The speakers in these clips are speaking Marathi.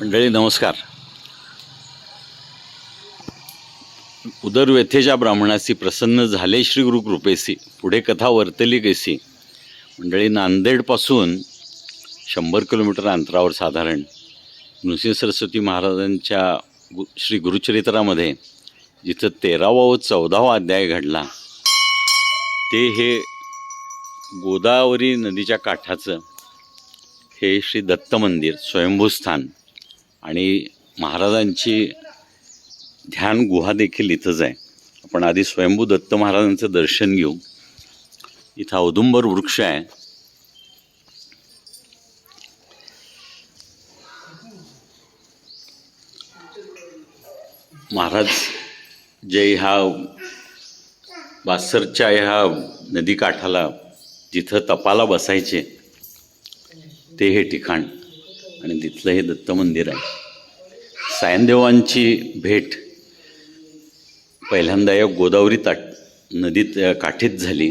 मंडळी नमस्कार. उदर व्यथेच्या ब्राह्मणासी प्रसन्न झाले श्री गुरु कृपेसी. पुढे कथा वर्तली कैसी मंडळी नांदेडपासून शंभर किलोमीटर अंतरावर साधारण नृसिंह सरस्वती महाराजांच्या गु श्री गुरुचरित्रामध्ये जिथं तेरावा व चौदावा अध्याय घडला ते हे गोदावरी नदीच्या काठाचं हे श्री दत्त मंदिर स्वयंभूस्थान. आणि महाराजांची ध्यान गुहा देखील इथंच आहे. आपण आधी स्वयंभू दत्त महाराजांचं दर्शन घेऊ. इथं औदुंबर वृक्ष आहे. महाराज जे ह्या बासरच्या ह्या नदीकाठाला जिथं तपाला बसायचे ते हे ठिकाण आणि तिथलं हे दत्त मंदिर आहे. सायनदेवांची भेट पहिल्यांदा या गोदावरी ताट नदीत काठीत झाली.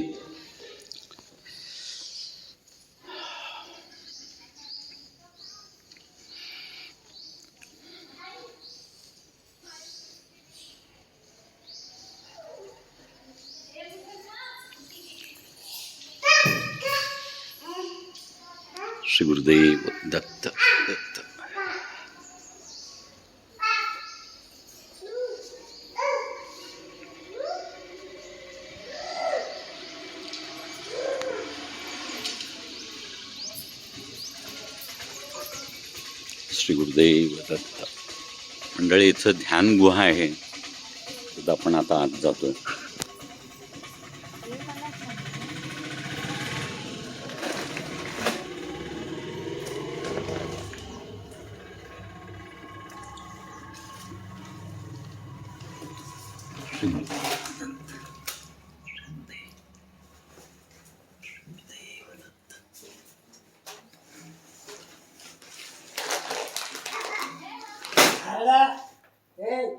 श्री गुरुदेव दत्त दत्त. श्री गुरुदेव दत्त. मंडळी इथं ध्यान गुहा आहे. तिथं आपण आता आत जातो. Thank 来了